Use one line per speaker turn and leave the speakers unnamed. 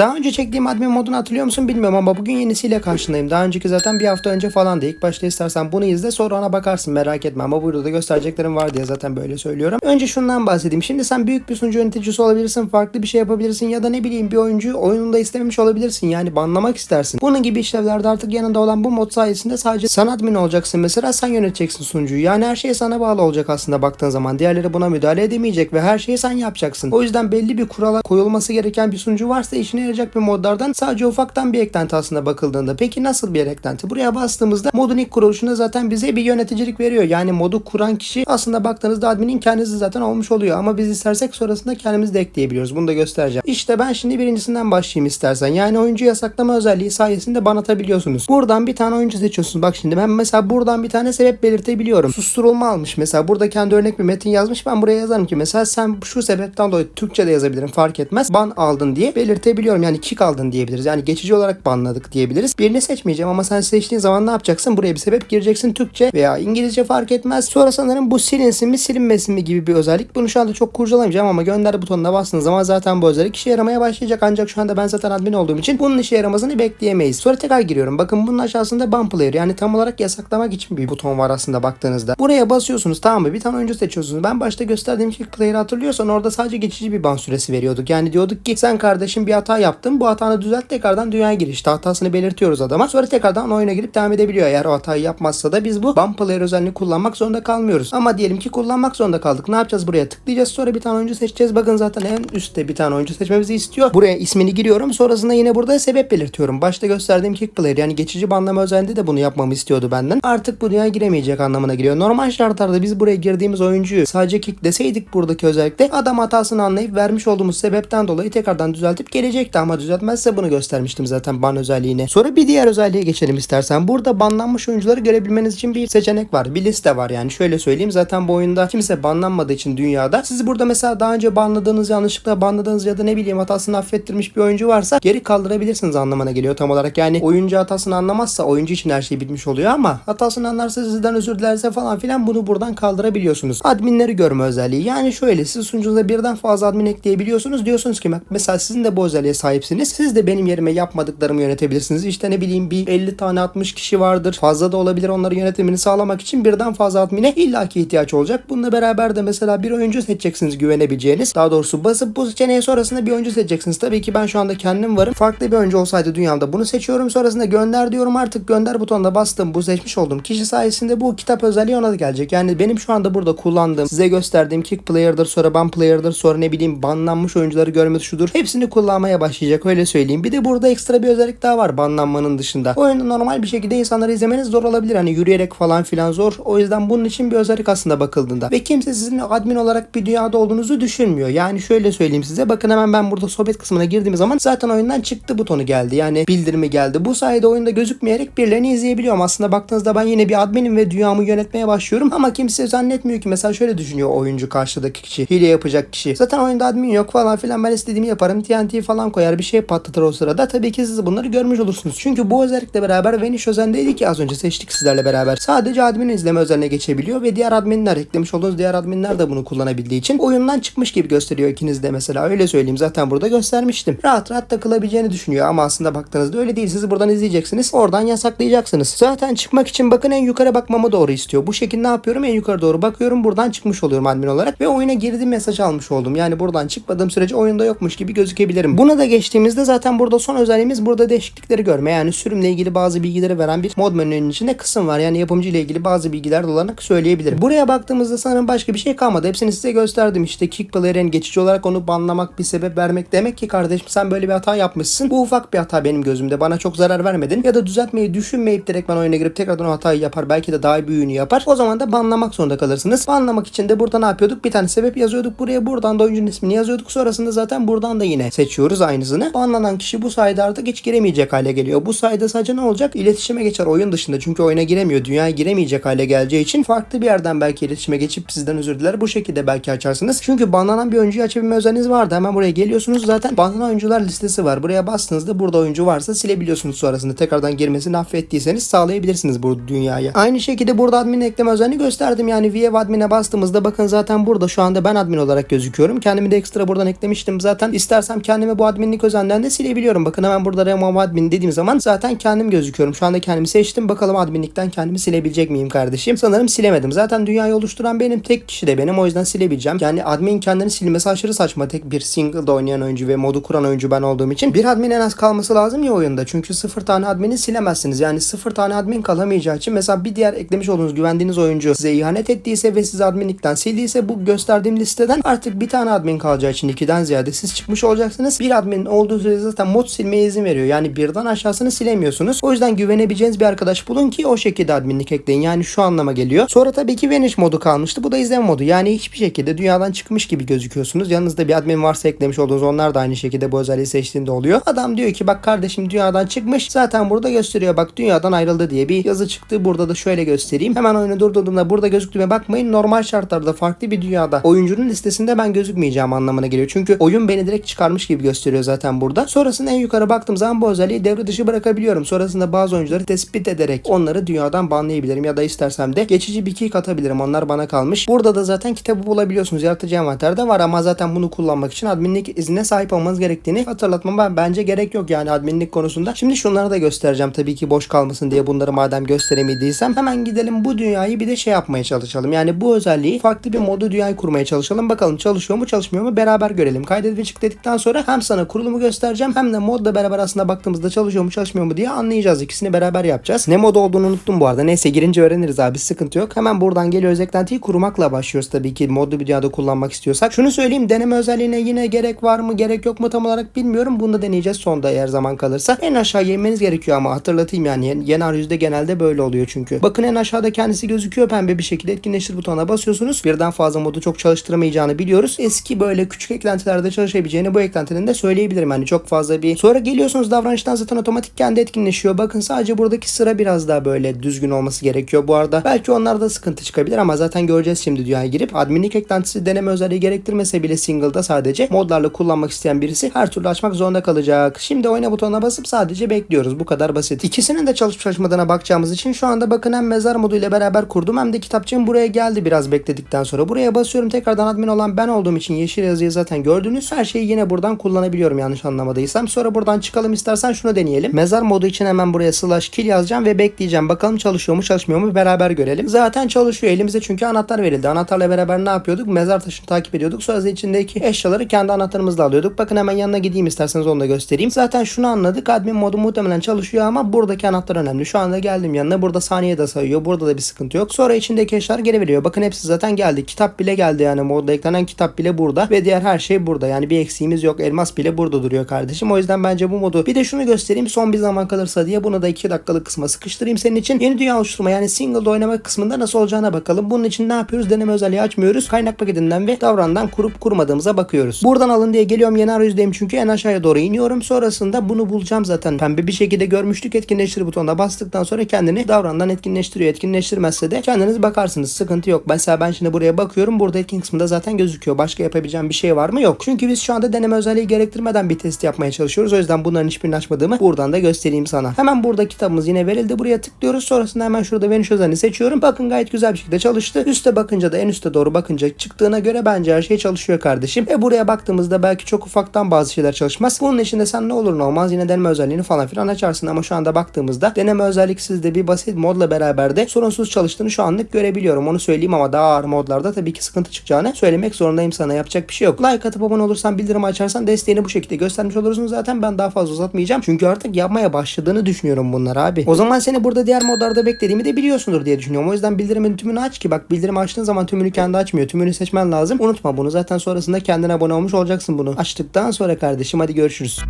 Daha önce çektiğim admin modunu hatırlıyor musun bilmiyorum ama bugün yenisiyle karşındayım. Daha önceki zaten bir hafta önce falan da ilk başta istersen bunu izle sonra ona bakarsın merak etme ama burada da göstereceklerim var diye zaten böyle söylüyorum. Önce şundan bahsedeyim. Şimdi sen büyük bir sunucu yöneticisi olabilirsin, farklı bir şey yapabilirsin ya da ne bileyim bir oyuncu oyununda istememiş olabilirsin. Yani banlamak istersin. Bunun gibi işlevlerde artık yanında olan bu mod sayesinde sadece sen admin olacaksın mesela sen yöneteceksin sunucuyu. Yani her şey sana bağlı olacak aslında baktığın zaman. Diğerleri buna müdahale edemeyecek ve her şeyi sen yapacaksın. O yüzden belli bir kurala koyulması gereken bir sunucu varsa işine yarayacak bir modlardan sadece ufaktan bir eklenti aslında bakıldığında. Peki nasıl bir eklenti? Buraya bastığımızda modun ilk kuruluşunda zaten bize bir yöneticilik veriyor. Yani modu kuran kişi aslında baktığınızda adminin kendisi zaten olmuş oluyor. Ama biz istersek sonrasında kendimiz de ekleyebiliyoruz. Bunu da göstereceğim. İşte ben şimdi birincisinden başlayayım istersen. Yani oyuncu yasaklama özelliği sayesinde ban atabiliyorsunuz. Buradan bir tane oyuncu seçiyorsunuz. Bak şimdi ben mesela buradan bir tane sebep belirtebiliyorum. Susturulma almış. Mesela burada kendi örnek bir metin yazmış. Ben buraya yazarım ki mesela sen şu sebepten dolayı Türkçe de yazabilirim fark etmez. Ban aldın diye belirtebiliyorum. Yani kick aldın diyebiliriz. Yani geçici olarak banladık diyebiliriz. Birini seçmeyeceğim ama sen seçtiğin zaman ne yapacaksın? Buraya bir sebep gireceksin Türkçe veya İngilizce fark etmez. Sonra sanırım bu silinsin mi silinmesin mi gibi bir özellik. Bunu şu anda çok kurcalamayacağım ama gönder butonuna bastığınız zaman zaten bu özellik işe yaramaya başlayacak. Ancak şu anda ben zaten admin olduğum için bunun işe yaramasını bekleyemeyiz. Sonra tekrar giriyorum. Bakın bunun aşağısında ban player yani tam olarak yasaklamak için bir buton var aslında baktığınızda. Buraya basıyorsunuz tamam mı? Bir tane oyuncu seçiyorsunuz. Ben başta gösterdiğim kick player'ı hatırlıyorsan orada sadece geçici bir ban süresi veriyorduk. Yani diyorduk ki sen kardeşim bir hata yaptın. Bu hatanı düzelt tekrardan dünyaya gir. Hatasını belirtiyoruz adama. Sonra tekrardan oyuna girip devam edebiliyor. Eğer o hatayı yapmazsa da biz bu ban player özelliğini kullanmak zorunda kalmıyoruz. Ama diyelim ki kullanmak zorunda kaldık. Ne yapacağız buraya? Tıklayacağız sonra bir tane oyuncu seçeceğiz. Bakın zaten en üstte bir tane oyuncu seçmemizi istiyor. Buraya ismini giriyorum. Sonrasında yine burada sebep belirtiyorum. Başta gösterdiğim kick player yani geçici banlama özelliğinde de bunu yapmamı istiyordu benden. Artık bu dünya giremeyecek anlamına geliyor. Normal şartlarda biz buraya girdiğimiz oyuncuyu sadece kick deseydik buradaki özellikle adam hatasını anlayıp vermiş olduğumuz sebepten dolayı tekrardan düzeltip gelecekti ama düzeltmezse bunu göstermiştim zaten ban özelliğine. Sonra bir diğer özelliğe geçelim istersen. Burada banlanmış oyuncuları görebilmeniz için bir seçenek var. Bir liste var yani. Şöyle söyleyeyim zaten bu oyunda kimse banlanmadığı için dünyada siz burada mesela daha önce banladığınız yanlışlıkla banladığınız ya da ne bileyim hatasını affettirmiş bir oyuncu varsa geri kaldırabilirsiniz anlamına geliyor tam olarak. Yani oyuncu hatasını anlamazsa oyuncu için her şey bitmiş oluyor ama hatasını anlarsa sizden özür dilerse falan filan bunu buradan kaldırabiliyorsunuz. Adminleri görme özelliği. Yani şöyle siz sunucunuza birden fazla admin ekleyebiliyorsunuz. Diyorsunuz ki mesela sizin de bu özelliğe sahipsiniz. Siz de benim yerime yapmadıklarımı yönetebilirsiniz. İşte ne bileyim bir 50 tane 60 kişi vardır. Fazla da olabilir onların yönetimini sağlamak için birden fazla admine illaki ihtiyaç olacak. Bununla beraber de mesela bir oyuncu seçeceksiniz güvenebileceğiniz. Daha doğrusu basıp bu seçeneğe sonrasında bir oyuncu seçeceksiniz. Tabii ki ben şu anda kendim varım. Farklı bir oyuncu olsaydı dünyamda bunu seçiyorum. Sonrasında gönder diyorum artık gönder butonuna bastım. Bu seçmiş olduğum kişi sayesinde bu kitap özelliği ona da gelecek. Yani benim şu anda burada kullandığım size gösterdiğim kick player'dır sonra ban player'dır sonra ne bileyim banlanmış oyuncuları görme tuşudur. Hepsini kullanmaya başlayacak öyle söyleyeyim. Bir de burada ekstra bir özellik daha var banlanmanın dışında. Oyunda normal bir şekilde insanları izlemeniz zor olabilir. Hani yürüyerek falan filan zor. O yüzden bunun için bir özellik aslında bakıldığında. Ve kimse sizin admin olarak bir dünyada olduğunuzu düşünmüyor. Yani şöyle söyleyeyim size. Bakın hemen ben burada sohbet kısmına girdiğim zaman zaten oyundan çıktı butonu geldi. Yani bildirimi geldi. Bu sayede oyunda gözükmeyerek birilerini izleyebiliyorum. Aslında baktığınızda ben yine bir adminim ve dünyamı yönetmeye başlıyorum. Ama kimse zannetmiyor ki mesela şöyle düşünüyor oyuncu karşıdaki kişi. Hile yapacak kişi. Zaten oyunda admin yok falan filan ben istediğimi yaparım. TNT falan koyar bir şey patlatır o sırada. Tabii ki siz bunları görmüş olursunuz. Çünkü bu özellikle beraber Vanish özelliğiydi ki az önce seçtik sizlerle beraber. Sadece admin izleme özelliğine geçebiliyor ve diğer adminler eklemiş olduğunuz diğer adminler de bunu kullanabildiği için oyundan çıkmış gibi gösteriyor ikiniz de mesela. Öyle söyleyeyim zaten burada göstermiştim. Rahat rahat takılabileceğini düşünüyor ama aslında baktığınızda öyle değil. Siz buradan izleyeceksiniz. Oradan yasaklayacaksınız. Zaten çıkmak için bakın en yukarı bakmamı doğru istiyor. Bu şekilde ne yapıyorum? En yukarı doğru bakıyorum. Buradan çıkmış oluyorum admin olarak ve oyuna girdiğim mesaj almış oldum. Yani buradan çıkmadığım sürece oyunda yokmuş gibi gözükebilirim. Buna da geçtiğimizde zaten burada son özelliğimiz burada değişiklikleri görme. Yani sürümle ilgili bazı bilgileri veren bir mod menünün içinde kısım var. Yani yapımcı ile ilgili bazı bilgiler olarak söyleyebilirim. Buraya baktığımızda sanırım başka bir şey kalmadı. Hepsini size gösterdim. İşte kick player'in geçici olarak onu banlamak bir sebep vermek demek ki kardeşim sen böyle bir hata yapmışsın. Bu ufak bir hata benim gözümde. Bana çok zarar vermedin. Ya da düzeltmeyi düşünmeyip direkt ben oyuna girip tekrardan o hatayı yapar. Belki de daha büyüğünü yapar. O zaman da banlamak zorunda kalırsınız. Banlamak için de burada ne yapıyorduk? Bir tane sebep yazıyorduk buraya. Buradan da oyuncunun ismini yazıyorduk. Sonrasında zaten buradan da yine seçiyoruz aynısını. Banlanan kişi bu sayede artık hiç giremeyecek hale geliyor. Bu sayede sadece ne olacak? İletişime geçer oyun dışında. Çünkü oyuna giremiyor. Dünyaya giremeyecek hale geleceği için farklı bir yerden belki iletişime geçip sizden özür diler. Bu şekilde belki açarsınız. Çünkü banlanan bir oyuncuyu açabilme özelliğiniz vardı. Hemen buraya geliyorsunuz. Zaten banlanan oyuncular listesi var. Buraya bastığınızda burada oyuncu varsa silebiliyorsunuz sonrasında. Tekrardan girmesini affettiyseniz sağlayabilirsiniz bu dünyaya. Aynı şekilde burada admin ekleme özelliğini gösterdim. Yani VF admin'e bastığımızda bakın zaten burada şu anda ben admin olarak gözüküyorum. Kendimi de ekstra buradan eklemiştim zaten. İstersem kendimi bu admin adminlik özenden de silebiliyorum. Bakın hemen burada remove admin dediğim zaman zaten kendim gözüküyorum. Şu anda kendimi seçtim. Bakalım adminlikten kendimi silebilecek miyim kardeşim? Sanırım silemedim. Zaten dünyayı oluşturan benim tek kişi de benim. O yüzden silebileceğim. Yani admin kendini silmesi aşırı saçma. Tek bir single'da oynayan oyuncu ve modu kuran oyuncu ben olduğum için bir admin en az kalması lazım ya oyunda. Çünkü sıfır tane admini silemezsiniz. Yani sıfır tane admin kalamayacağı için mesela bir diğer eklemiş olduğunuz güvendiğiniz oyuncu size ihanet ettiyse ve sizi adminlikten sildiyse bu gösterdiğim listeden artık bir tane admin kalacağı için ikiden ziyade siz çıkmış olacaksınız. Bir admin olduğu sürece zaten mod silmeye izin veriyor. Yani birden aşağısını silemiyorsunuz. O yüzden güvenebileceğiniz bir arkadaş bulun ki o şekilde adminlik ekleyin. Yani şu anlama geliyor. Sonra tabii ki Vanish modu kalmıştı. Bu da izleme modu. Yani hiçbir şekilde dünyadan çıkmış gibi gözüküyorsunuz. Yanınızda bir admin varsa eklemiş olduğunuz onlar da aynı şekilde bu özelliği seçtiğinde oluyor. Adam diyor ki bak kardeşim dünyadan çıkmış. Zaten burada gösteriyor. Bak dünyadan ayrıldı diye bir yazı çıktı. Burada da şöyle göstereyim. Hemen oyunu durdurduğumda burada gözüktüğüme bakmayın. Normal şartlarda farklı bir dünyada oyuncunun listesinde ben gözükmeyeceğim anlamına geliyor. Çünkü oyun beni direkt çıkarmış gibi gösteriyor zaten burada. Sonrasında en yukarı baktığım zaman bu özelliği devre dışı bırakabiliyorum. Sonrasında bazı oyuncuları tespit ederek onları dünyadan banlayabilirim ya da istersem de geçici bir key katabilirim. Onlar bana kalmış. Burada da zaten kitabı bulabiliyorsunuz. Yaratıcı envanterde var ama zaten bunu kullanmak için adminlik iznine sahip olmanız gerektiğini hatırlatmama bence gerek yok yani adminlik konusunda. Şimdi şunları da göstereceğim tabii ki boş kalmasın diye bunları madem gösteremediysem hemen gidelim bu dünyayı bir de şey yapmaya çalışalım. Yani bu özelliği farklı bir modu dünyayı kurmaya çalışalım. Bakalım çalışıyor mu çalışmıyor mu beraber görelim. Kaydet ve çık dedikten sonra hem sana kurulumu göstereceğim hem de modla beraber aslında baktığımızda çalışıyor mu çalışmıyor mu diye anlayacağız. İkisini beraber yapacağız. Ne mod olduğunu unuttum bu arada. Neyse girince öğreniriz abi sıkıntı yok. Hemen buradan geliyoruz eklentiyi kurmakla başlıyoruz tabii ki modlu bir dünyada kullanmak istiyorsak. Şunu söyleyeyim deneme özelliğine yine gerek var mı gerek yok mu tam olarak bilmiyorum. Bunu da deneyeceğiz sonda eğer zaman kalırsa. En aşağı inmeniz gerekiyor ama hatırlatayım yani yeni arayüzde genelde böyle oluyor çünkü. Bakın en aşağıda kendisi gözüküyor pembe bir şekilde etkinleştir butonuna basıyorsunuz. Birden fazla modu çok çalıştıramayacağını biliyoruz. Eski böyle küçük eklentilerde çalışabileceğini bu eklentinin de söyleyebilirim. Hani çok fazla bir. Sonra geliyorsunuz davranıştan zaten otomatik kendi etkinleşiyor. Bakın sadece buradaki sıra biraz daha böyle düzgün olması gerekiyor. Bu arada belki onlarda sıkıntı çıkabilir ama zaten göreceğiz şimdi dünyaya girip. Adminlik eklentisi deneme özelliği gerektirmese bile single'da sadece modlarla kullanmak isteyen birisi her türlü açmak zorunda kalacak. Şimdi oyna butonuna basıp sadece bekliyoruz. Bu kadar basit. İkisinin de çalışıp çalışmadığına bakacağımız için şu anda bakın hem mezar modu ile beraber kurdum hem de kitapçığım buraya geldi biraz bekledikten sonra. Buraya basıyorum tekrardan admin olan ben olduğum için yeşil yazıyı zaten gördünüz. Her şeyi yine buradan kullanabiliyorum yanlış anlamadıysam. Sonra buradan çıkalım istersen şunu deneyelim. Mezar modu için hemen buraya slash kill yazacağım ve bekleyeceğim. Bakalım çalışıyor mu çalışmıyor mu beraber görelim. Zaten çalışıyor. Elimize çünkü anahtar verildi. Anahtarla beraber ne yapıyorduk? Mezar taşını takip ediyorduk. Sonra içindeki eşyaları kendi anahtarımızla alıyorduk. Bakın hemen yanına gideyim isterseniz onu da göstereyim. Zaten şunu anladık. Admin modu muhtemelen çalışıyor ama buradaki anahtar önemli. Şu anda geldim yanına. Burada saniye de sayıyor. Burada da bir sıkıntı yok. Sonra içindeki eşyalar geri veriyor. Bakın hepsi zaten geldi. Kitap bile geldi yani. Modda eklenen kitap bile burada. Ve diğer her şey burada. Yani bir eksiğimiz yok. Elmas bile burada duruyor kardeşim. O yüzden bence bu modu bir de şunu göstereyim. Son bir zaman kalırsa diye bunu da 2 dakikalık kısma sıkıştırayım senin için. Yeni dünya oluşturma yani single'da oynama kısmında nasıl olacağına bakalım. Bunun için ne yapıyoruz? Deneme özelliği açmıyoruz. Kaynak paketinden ve davrandan kurup kurmadığımıza bakıyoruz. Buradan alın diye geliyorum. Yeni arayüzdeyim çünkü en aşağıya doğru iniyorum. Sonrasında bunu bulacağım zaten. Pembe bir şekilde görmüştük. Etkinleştir butonuna bastıktan sonra kendini davrandan etkinleştiriyor. Etkinleştirmezse de kendiniz bakarsınız. Sıkıntı yok. Mesela ben şimdi buraya bakıyorum. Burada etkin kısmında zaten gözüküyor. Başka yapabileceğim bir şey var mı? Yok. Çünkü biz şu anda deneme özelliği gerektirmeden bir test yapmaya çalışıyoruz. O yüzden bunların hiçbirini açmadığımı buradan da göstereyim sana. Hemen burada kitabımız yine verildi. Buraya tıklıyoruz. Sonrasında hemen şurada Venüs özelliğini seçiyorum. Bakın gayet güzel bir şekilde çalıştı. Üste bakınca da en üste doğru bakınca çıktığına göre bence her şey çalışıyor kardeşim. E buraya baktığımızda belki çok ufaktan bazı şeyler çalışmaz. Bunun içinde sen ne olur ne olmaz yine deneme özelliğini falan filan açarsın ama şu anda baktığımızda deneme özelliksiz de bir basit modla beraber de sorunsuz çalıştığını şu anlık görebiliyorum. Onu söyleyeyim ama daha ağır modlarda tabii ki sıkıntı çıkacağını söylemek zorundayım sana. Yapacak bir şey yok. Like atıp abone olursan bildirim açarsan desteğini bu şekilde göstermiş olursun zaten. Ben daha fazla uzatmayacağım. Çünkü artık yapmaya başladığını düşünüyorum bunlar abi. O zaman seni burada diğer modlarda beklediğimi de biliyorsundur diye düşünüyorum. O yüzden bildirimin tümünü aç ki bak bildirim açtığın zaman tümünü kendi açmıyor. Tümünü seçmen lazım. Unutma bunu. Zaten sonrasında kendine abone olmuş olacaksın bunu. Açtıktan sonra kardeşim hadi görüşürüz.